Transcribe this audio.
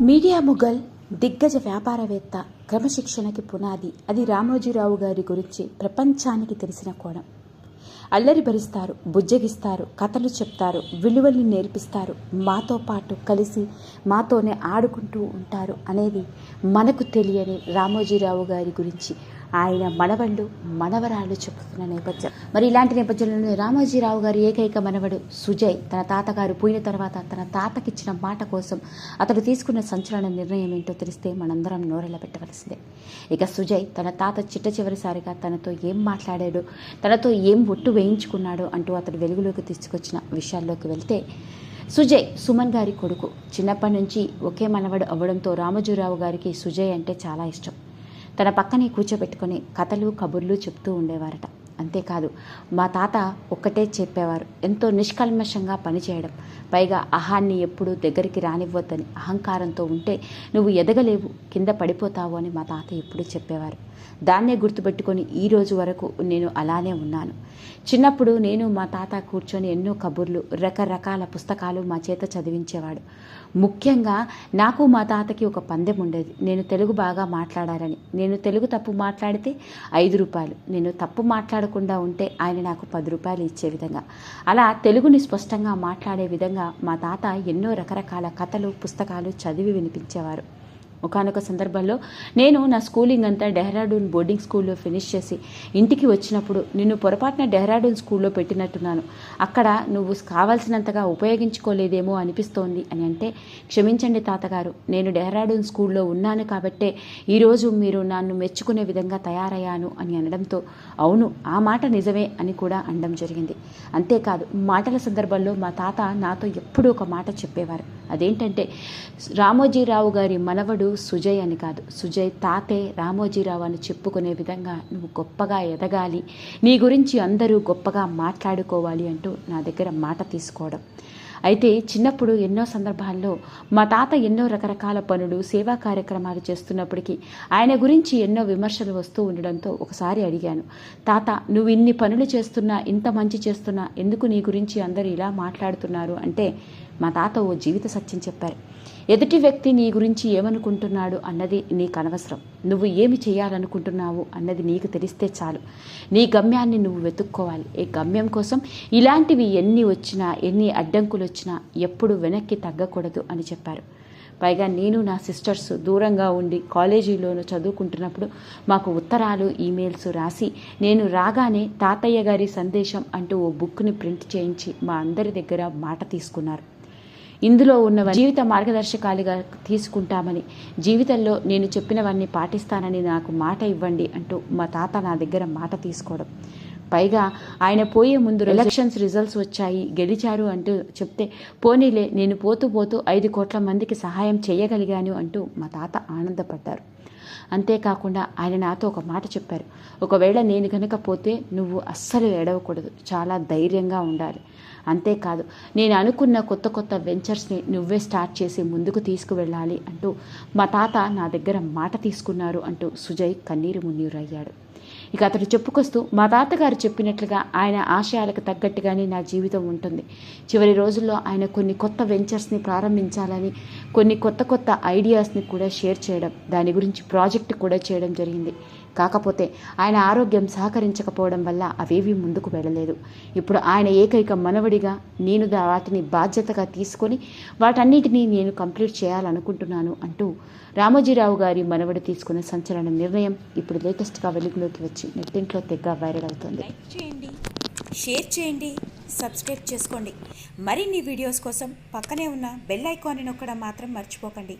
Media Mughal దిగ్గజ వ్యాపారవేత్త క్రమశిక్షణకి పునాది అది రామోజీరావు గారి గురించి ప్రపంచానికి తెలిసిన కోణం. అల్లరి భరిస్తారు బుజ్జగిస్తారు కథలు చెప్తారు విలువల్ని నేర్పిస్తారు మాతో పాటు కలిసి మాతోనే ఆడుకుంటూ ఉంటారు అనేది మనకు తెలియని రామోజీరావు గారి గురించి ఆయన మనవళ్ళు మనవరాళ్ళు చెప్తున్న నేపథ్యం. మరి ఇలాంటి నేపథ్యంలోనే రామోజీరావు గారి ఏకైక మనవడు సుజయ్ తన తాతగారు పోయిన తర్వాత తన తాతకిచ్చిన మాట కోసం అతడు తీసుకున్న సంచలన నిర్ణయం ఏంటో తెలిస్తే మనందరం నోరెళ్ళ పెట్టవలసిందే. ఇక సుజయ్ తన తాత చిట్ట చివరిసారిగా తనతో ఏం మాట్లాడాడు తనతో ఏం ఒట్టు వేయించుకున్నాడో అంటూ అతడు వెలుగులోకి తీసుకొచ్చిన విషయాల్లోకి వెళ్తే సుజయ్ సుమన్ గారి కొడుకు. చిన్నప్పటి నుంచి ఒకే మనవడు అవ్వడంతో రామజీరావు గారికి సుజయ్ అంటే చాలా ఇష్టం. తన పక్కనే కూర్చోబెట్టుకొని కథలు కబుర్లు చెప్తూ ఉండేవారట. అంతేకాదు మా తాత ఒక్కటే చెప్పేవారు ఎంతో నిష్కల్మషంగా పనిచేయడం. పైగా అహాన్ని ఎప్పుడూ దగ్గరికి రానివ్వద్దని అహంకారంతో ఉంటే నువ్వు ఎదగలేవు కింద పడిపోతావు అని మా తాత ఎప్పుడూ చెప్పేవారు. దాన్నే గుర్తుపెట్టుకొని ఈ రోజు వరకు నేను అలానే ఉన్నాను. చిన్నప్పుడు నేను మా తాత కూర్చొని ఎన్నో కబుర్లు రకరకాల పుస్తకాలు మా చేత చదివించేవాడు. ముఖ్యంగా నాకు మా తాతకి ఒక పందెం ఉండేది. నేను తెలుగు బాగా మాట్లాడాలని నేను తెలుగు తప్పు మాట్లాడితే ఐదు రూపాయలు. నేను తప్పు మాట్లాడు మాట్లాడకుండా ఉంటే ఆయన నాకు పది రూపాయలు ఇచ్చే విధంగా. అలా తెలుగుని స్పష్టంగా మాట్లాడే విధంగా మా తాత ఎన్నో రకరకాల కథలు పుస్తకాలు చదివి వినిపించేవారు. ఒకనొక సందర్భంలో నేను నా స్కూలింగ్ అంతా డెహ్రాడూన్ బోర్డింగ్ స్కూల్లో ఫినిష్ చేసి ఇంటికి వచ్చినప్పుడు నిన్ను పొరపాటున డెహ్రాడూన్ స్కూల్లో పెట్టినట్టున్నాను. అక్కడ నువ్వు కావాల్సినంతగా ఉపయోగించుకోలేదేమో అనిపిస్తోంది అని అంటే క్షమించండి తాతగారు నేను డెహ్రాడూన్ స్కూల్లో ఉన్నాను కాబట్టే ఈరోజు మీరు నన్ను మెచ్చుకునే విధంగా తయారయ్యాను అని అనడంతో అవును ఆ మాట నిజమే అని కూడా అనడం జరిగింది. అంతేకాదు మాటల సందర్భంలో మా తాత నాతో ఎప్పుడూ ఒక మాట చెప్పేవారు. అదేంటంటే రామోజీరావు గారి మనవడు సుజయ్ అని కాదు. సుజయ్ తాతే రామోజీరావు అని చెప్పుకునే విధంగా నువ్వు గొప్పగా ఎదగాలి. నీ గురించి అందరూ గొప్పగా మాట్లాడుకోవాలి అంటూ నా దగ్గర మాట తీసుకోవడం. అయితే చిన్నప్పుడు ఎన్నో సందర్భాల్లో మా తాత ఎన్నో రకరకాల పనులు సేవా కార్యక్రమాలు చేస్తున్నప్పటికీ ఆయన గురించి ఎన్నో విమర్శలు వస్తూ ఉండడంతో ఒకసారి అడిగాను తాత నువ్వు ఇన్ని పనులు చేస్తున్నా ఇంత మంచి చేస్తున్నా ఎందుకు నీ గురించి అందరూ ఇలా మాట్లాడుతున్నారు? అంటే మా తాత ఓ జీవిత సత్యం చెప్పారు ఎదుటి వ్యక్తి నీ గురించి ఏమనుకుంటున్నాడు అన్నది నీకు అనవసరం. నువ్వు ఏమి చేయాలనుకుంటున్నావు అన్నది నీకు తెలిస్తే చాలు. నీ గమ్యాన్ని నువ్వు వెతుక్కోవాలి. ఈ గమ్యం కోసం ఇలాంటివి ఎన్ని వచ్చినా ఎన్ని అడ్డంకులు వచ్చినా ఎప్పుడు వెనక్కి తగ్గకూడదు అని చెప్పారు. పైగా నేను నా సిస్టర్స్ దూరంగా ఉండి కాలేజీలోనూ చదువుకుంటున్నప్పుడు మాకు ఉత్తరాలు ఈమెయిల్స్ రాసి నేను రాగానే తాతయ్య గారి సందేశం అంటూ ఓ బుక్ని ప్రింట్ చేయించి మా అందరి దగ్గర మాట తీసుకున్నారు. ఇందులో ఉన్న జీవిత మార్గదర్శకాలుగా తీసుకుంటామని జీవితంలో నేను చెప్పినవన్నీ పాటిస్తానని నాకు మాట ఇవ్వండి అంటూ మా తాత నా దగ్గర మాట తీసుకోవడం. పైగా ఆయన పోయే ముందు ఎలక్షన్స్ రిజల్ట్స్ వచ్చాయి. గెలిచారు అంటూ చెప్తే పోనీలే నేను పోతూ పోతూ ఐదు కోట్ల మందికి సహాయం చేయగలిగాను అంటూ మా తాత ఆనందపడ్డారు. అంతేకాకుండా ఆయన నాతో ఒక మాట చెప్పారు. ఒకవేళ నేను కనుక పోతే నువ్వు అస్సలు ఏడవకూడదు. చాలా ధైర్యంగా ఉండాలి. అంతేకాదు నేను అనుకున్న కొత్త కొత్త వెంచర్స్ని నువ్వే స్టార్ట్ చేసి ముందుకు తీసుకువెళ్ళాలి అంటూ మా తాత నా దగ్గర మాట తీసుకున్నారు అంటూ సుజయ్ కన్నీరు మున్నీరయ్యాడు. ఇక అతడు చెప్పుకొస్తూ మా తాతగారు చెప్పినట్లుగా ఆయన ఆశయాలకు తగ్గట్టుగానే నా జీవితం ఉంటుంది. చివరి రోజుల్లో ఆయన కొన్ని కొత్త వెంచర్స్ని ప్రారంభించాలని కొన్ని కొత్త కొత్త ఐడియాస్ని కూడా షేర్ చేయడం దాని గురించి ప్రాజెక్ట్ కూడా చేయడం జరిగింది. కాకపోతే ఆయన ఆరోగ్యం సహకరించకపోవడం వల్ల అవేవి ముందుకు వెళ్ళలేదు. ఇప్పుడు ఆయన ఏకైక మనవడిగా నేను వాటిని బాధ్యతగా తీసుకొని వాటన్నిటినీ నేను కంప్లీట్ చేయాలనుకుంటున్నాను అంటూ రామోజీరావు గారి మనవడు తీసుకున్న సంచలన నిర్ణయం ఇప్పుడు లేటెస్ట్గా వెలుగులోకి వచ్చి నెట్టింట్లో తెగ్గా వైరల్ అవుతుంది. చేయండి షేర్ చేయండి సబ్స్క్రైబ్ చేసుకోండి. మరిన్ని వీడియోస్ కోసం పక్కనే ఉన్న బెల్ ఐకాన్ని నొక్కడం మాత్రం మర్చిపోకండి.